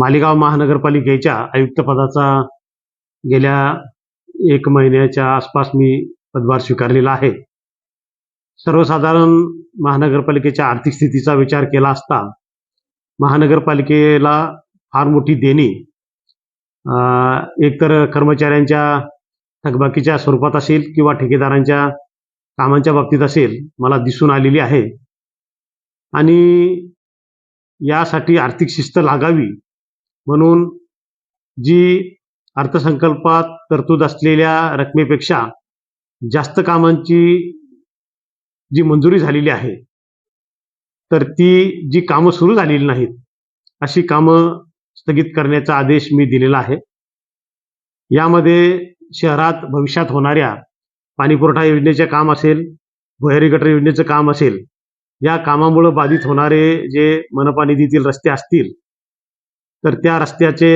मालेगाव महानगरपालिकेच्या आयुक्तपदाचा गेल्या एक महिन्याच्या आसपास मी पदभार स्वीकारलेला आहे. सर्वसाधारण महानगरपालिकेच्या आर्थिक स्थितीचा विचार केला असता महानगरपालिकेला फार मोठी देणी एकतर कर्मचाऱ्यांच्या थकबाकीच्या स्वरूपात असेल किंवा ठेकेदारांच्या कामांच्या बाबतीत असेल मला दिसून आलेली आहे. आणि यासाठी आर्थिक शिस्त लागावी म्हणून जी अर्थसंकल्पात तरतूद असलेल्या रकमेपेक्षा जास्त कामांची जी मंजुरी झालेली आहे तर ती जी कामं सुरू झालेली नाहीत अशी कामं स्थगित करण्याचा आदेश मी दिलेला आहे. यामध्ये शहरात भविष्यात होणाऱ्या पाणीपुरवठा योजनेचे काम असेल भुयारी गटर योजनेचं काम असेल या कामामुळं बाधित होणारे जे मनपा निधीतील रस्ते असतील तर त्या रस्त्याचे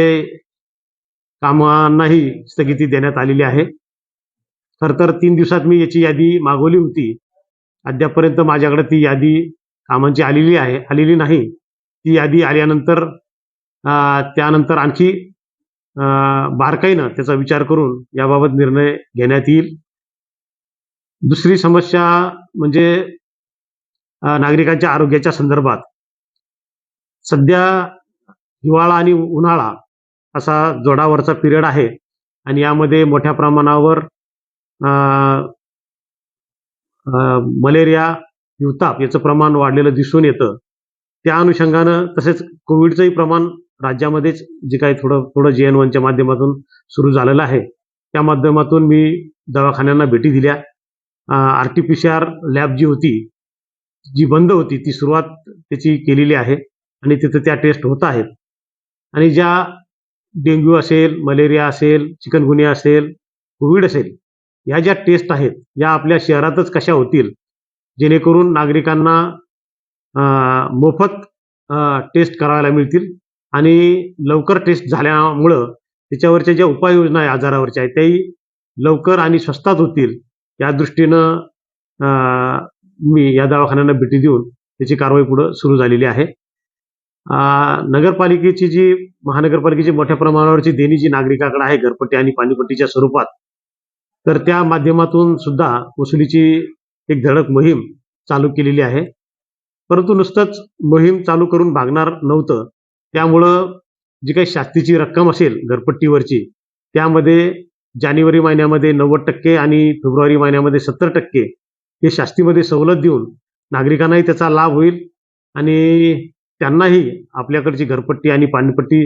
कामांनाही स्थगिती देण्यात आलेली आहे. खर तर तीन दिवसात मी याची यादी मागवली होती. अद्यापर्यंत माझ्याकडे ती यादी कामांची आलेली आहे आलेली नाही. ती यादी आल्यानंतर त्यानंतर आणखी बारकाईनं त्याचा विचार करून याबाबत निर्णय घेण्यात येईल. दुसरी समस्या म्हणजे नागरिकांच्या आरोग्याच्या संदर्भात. सध्या हिवाळा आणि उन्हाळा असा जोडावरचा पिरियड आहे. आणि यामध्ये मोठ्या प्रमाणावर मलेरिया हिवताप याचं प्रमाण वाढलेलं दिसून येतं. त्या अनुषंगानं तसेच कोविडचंही प्रमाण राज्यामध्येच जे काही थोडं थोडं जे एन वनच्या माध्यमातून सुरू झालेलं आहे. त्या माध्यमातून मी दवाखान्यांना भेटी दिल्या. R T P C R lab जी होती जी बंद होती ती सुरुवात त्याची केलेली आहे. आणि तिथं त्या टेस्ट होत आहेत. आणि ज्या डेंग्यू असेल मलेरिया असेल चिकनगुनिया असेल कोविड असेल ह्या ज्या टेस्ट आहेत या आपल्या शहरातच कशा होतील? जेणेकरून नागरिकांना मोफत टेस्ट करायला मिळतील आणि लवकर टेस्ट झाल्यामुळं त्याच्यावरच्या ज्या उपाययोजना आहे आजारावरच्या आहेत त्याही लवकर आणि स्वस्तात होतील या दृष्टीनं मी या दवाखान्यांना भेटी देऊन त्याची कारवाई पुढं सुरू झालेली आहे. नगरपालिकेची जी महानगरपालिकेची मोठ्या प्रमाणावरची देणी जी नागरिकाकडे आहे घरपट्टी आणि पाणीपट्टीच्या स्वरूपात तर त्या माध्यमातून सुद्धा वसुलीची एक धडक मोहीम चालू केलेली आहे. परंतु नुसतंच मोहीम चालू करून भागणार नव्हतं. त्यामुळं जी काही शास्तीची रक्कम असेल घरपट्टीवरची त्यामध्ये जानेवारी महिन्यामध्ये नव्वद टक्के आणि फेब्रुवारी महिन्यामध्ये सत्तर टक्के हे शास्तीमध्ये सवलत देऊन नागरिकांनाही त्याचा लाभ होईल आणि त्यांनाही आपल्याकडची घरपट्टी आणि पाणीपट्टी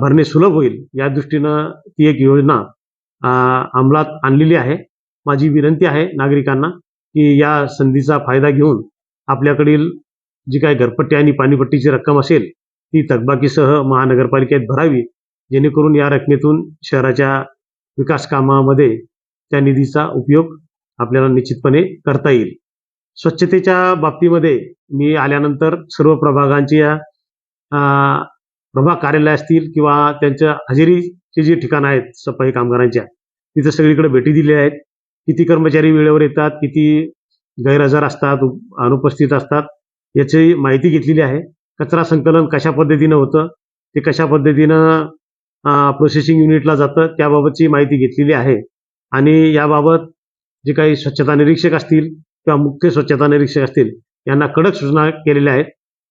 भरणे सुलभ होईल. या दृष्टीनं ती एक योजना अंमलात आणलेली आहे. माझी विनंती आहे नागरिकांना की या संधीचा फायदा घेऊन आपल्याकडील जी काही घरपट्टी आणि पाणीपट्टीची रक्कम असेल ती थकबाकीसह महानगरपालिकेत भरावी जेणेकरून या रकमेतून शहराच्या विकास कामामध्ये त्या निधीचा उपयोग आपल्याला निश्चितपणे करता येईल. स्वच्छतेच्या बाबतीमध्ये मी आल्यानंतर सर्व प्रभागांच्या प्रभाग कार्यालय असतील किंवा त्यांच्या हजेरीचे जे ठिकाणं आहेत सफाई कामगारांच्या तिथं सगळीकडे भेटी दिल्या आहेत. किती कर्मचारी वेळेवर येतात किती गैरहजर असतात अनुपस्थित असतात याची माहिती घेतलेली आहे. कचरा संकलन कशा पद्धतीनं होतं ते कशा पद्धतीनं प्रोसेसिंग युनिटला जातं त्याबाबतची माहिती घेतलेली आहे. आणि याबाबत जे काही स्वच्छता निरीक्षक असतील किंवा मुख्य स्वच्छता निरीक्षक असतील यांना कडक सूचना केलेल्या आहेत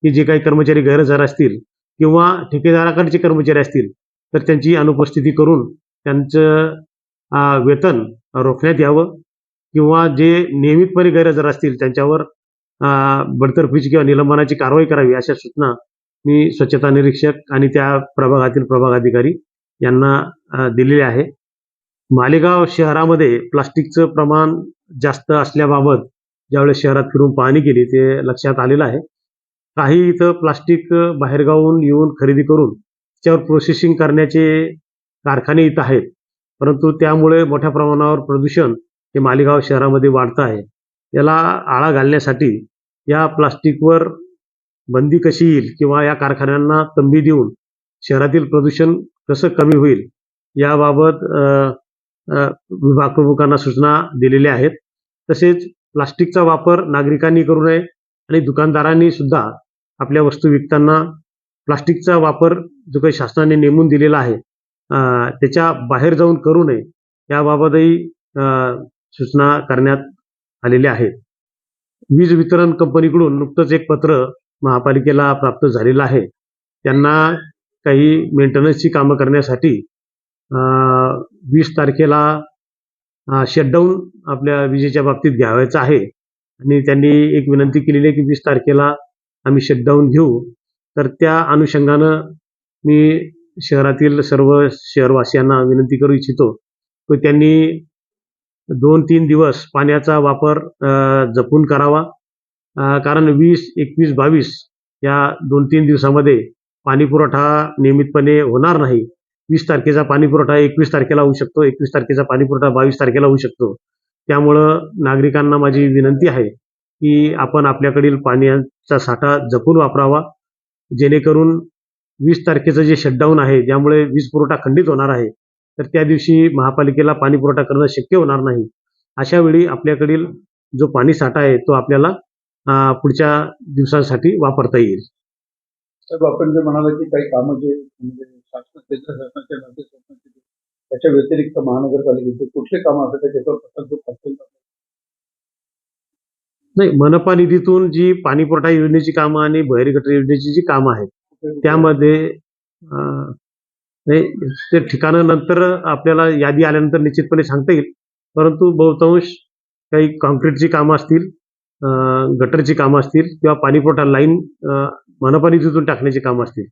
की जे काही कर्मचारी गैरहजर असतील किंवा ठेकेदाराकडचे कर्मचारी असतील तर त्यांची अनुपस्थिती करून त्यांचं वेतन रोखण्यात यावं किंवा जे नियमितपणे गैरहजर असतील त्यांच्यावर बडतर्फीची किंवा निलंबनाची कारवाई करावी अशा सूचना मी स्वच्छता निरीक्षक आणि त्या प्रभागातील प्रभाग अधिकारी यांना अं, दिलेल्या आहे. मालेगाव शहरामध्ये प्लास्टिकचं प्रमाण जास्त असल्याबाबत ज्यावेळेस शहरात फिरून पाहणी केली ते लक्षात आलेलं आहे. काही इथं प्लास्टिक बाहेरगावून येऊन खरेदी करून त्याच्यावर प्रोसेसिंग करण्याचे कारखाने इथं आहेत. परंतु त्यामुळे मोठ्या प्रमाणावर प्रदूषण हे मालेगाव शहरामध्ये वाढतं आहे. याला आळा घालण्यासाठी या प्लास्टिकवर बंदी कशी येईल किंवा या कारखान्यांना तंबी देऊन शहरातील प्रदूषण कसं कमी होईल याबाबत विभागप्रमुखांना विभाग प्रमुखांना सूचना दिलेल्या आहेत. तसेच प्लास्टिकचा वापर नागरिकांनी करू नये आणि दुकानदारांनी सुद्धा आपल्या वस्तू विकताना प्लास्टिकचा वापर जो काही शासनाने नेमून दिलेला आहे त्याच्या बाहेर जाऊन करू नये याबाबतही सूचना करण्यात आलेल्या आहेत वीज वितरण कंपनीकडून नुकतंच एक पत्र महापालिकेला प्राप्त झालेलं आहे. त्यांना काही मेंटेनन्सची कामं करण्यासाठी वीस तारखेला शटडाऊन आपल्या विजेच्या बाबतीत घ्यावायचं आहे. आणि त्यांनी एक विनंती केलेली आहे की वीस तारखेला आम्ही शटडाऊन घेऊ. तर त्या अनुषंगानं मी शहरातील सर्व शहरवासियांना विनंती करू इच्छितो की त्यांनी दोन तीन दिवस पाण्याचा वापर जपून करावा. कारण वीस एकवीस बावीस या दोन तीन दिवसामध्ये पाणीपुरवठा नियमितपणे होणार नाही. वीस तारखेचा पाणीपुरवठा एकवीस तारखेला होऊ शकतो एकवीस तारखेचा पाणी पुरवठा बावीस तारखेला होऊ शकतो. त्यामुळं नागरिकांना माझी विनंती आहे की आपण आपल्याकडील पाण्याचा साठा जपून वापरावा जेणेकरून वीस तारखेचं जे शटडाऊन आहे ज्यामुळे वीज पुरवठा खंडित होणार आहे तर त्या दिवशी महापालिकेला पाणी पुरवठा करणं शक्य होणार नाही. अशा वेळी आपल्याकडील जो पाणी साठा आहे तो आपल्याला पुढच्या दिवसांसाठी वापरता येईल. साहेब आपण जे म्हणाला की काही कामं जे म्हणजे राज्य शासनाचे त्याच्या व्यतिरिक्त महानगरपालिकेचे कुठले कामं असतात का ज्याच्यावर प्रकल्प नाही मनपा निधीतून जी पाणी पुरवठा योजनेची कामं आणि बहिर्गटर योजनेची जी कामं आहेत त्यामध्ये ते ठिकाणं नंतर आपल्याला यादी आल्यानंतर निश्चितपणे सांगता येईल. परंतु बहुतांश काही कॉन्क्रीटची कामं असतील गटरची कामं असतील किंवा पाणी पुरवठा लाईन मनपा निधीतून टाकण्याची कामं असतील.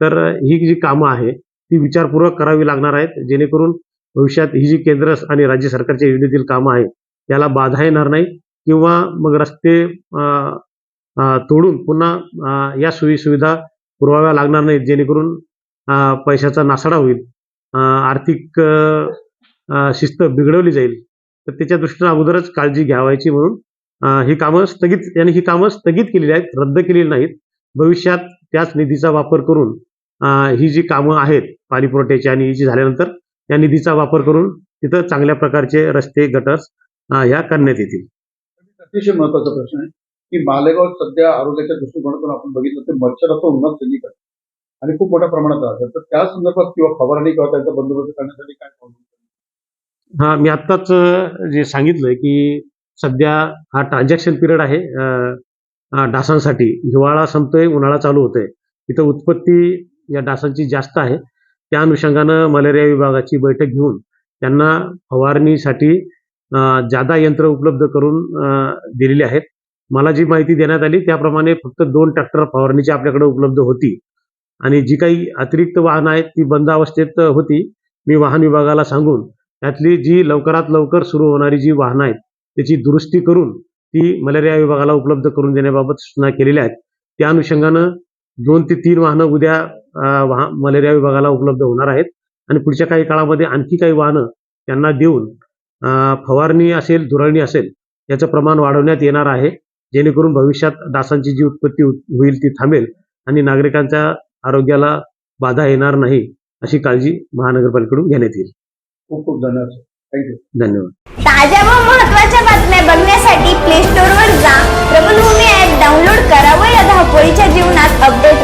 तर ही जी कामं आहे ती विचारपूर्वक करावी लागणार आहेत जेणेकरून भविष्यात ही जी केंद्र आणि राज्य सरकारच्या योजनेतील कामं आहेत त्याला बाधा येणार नाही किंवा मग रस्ते तोडून पुन्हा या सोयी सुविधा पुरवाव्या लागणार नाहीत जेणेकरून पैशाचा नासाडा होईल आर्थिक शिस्त बिघडवली जाईल. तर त्याच्या दृष्टीनं अगोदरच काळजी घ्यावायची म्हणून ही कामं स्थगित यांनी ही कामं स्थगित केलेली आहेत रद्द केलेली नाहीत. भविष्यात त्याच निधीचा वापर करून ही जी कामं आहेत पाणी पुरवठ्याची आणि ही जी झाल्यानंतर त्या निधीचा वापर करून तिथं चांगल्या प्रकारचे रस्ते गटर्स ह्या करण्यात येतील. अतिशय महत्त्वाचा प्रश्न आहे की मालेगाव सध्या आरोग्याच्या दृष्टिकोनातून आपण बघितलं तर मच्छराचं उन्नत सगळीकडे आणि खूप मोठ्या प्रमाणात राहतात तर त्या संदर्भात किंवा फवारणी किंवा त्याचा बंदोबस्त करण्यासाठी काय? हा मी आत्ताच जे सांगितलं की सध्या हा ट्रान्झॅक्शन पिरियड आहे. डासांसाठी हिवाळा संपतोय उन्हाळा चालू होतोय. तिथं उत्पत्ती या डासांची जास्त आहे. त्या अनुषंगानं मलेरिया विभागाची बैठक घेऊन त्यांना फवारणीसाठी जादा यंत्र उपलब्ध करून दिलेली आहेत. मला जी माहिती देण्यात आली त्याप्रमाणे फक्त दोन ट्रॅक्टर फवारणीची आपल्याकडे उपलब्ध होती. आणि जी काही अतिरिक्त वाहनं आहेत ती बंद अवस्थेत होती. मी वाहन विभागाला सांगून त्यातली जी लवकरात लवकर सुरू होणारी जी वाहनं आहेत त्याची दुरुस्ती करून ती मलेरिया विभागाला उपलब्ध करून देण्याबाबत सूचना केलेल्या आहेत. त्या अनुषंगानं दोन ते तीन वाहनं उद्या मलेरिया विभागाला उपलब्ध होणार आहेत. आणि पुढच्या काही काळामध्ये आणखी काही वाहनं त्यांना देऊन फवारणी असेल धुराळणी असेल याचं प्रमाण वाढवण्यात येणार आहे. जेणेकरून भविष्यात डासांची जी उत्पत्ती होईल ती थांबेल आणि नागरिकांच्या आरोग्याला बाधा येणार नाही अशी काळजी महानगरपालिकेकडून घेण्यात येईल. खूप खूप धन्यवाद धन्यवाद. ताज्या व महत्त्वाच्या बातम्या बघण्यासाठी प्ले स्टोअरवर जा. प्रबलभूमी ॲप डाउनलोड करा व या धावपळीच्या जीवनात अपडेट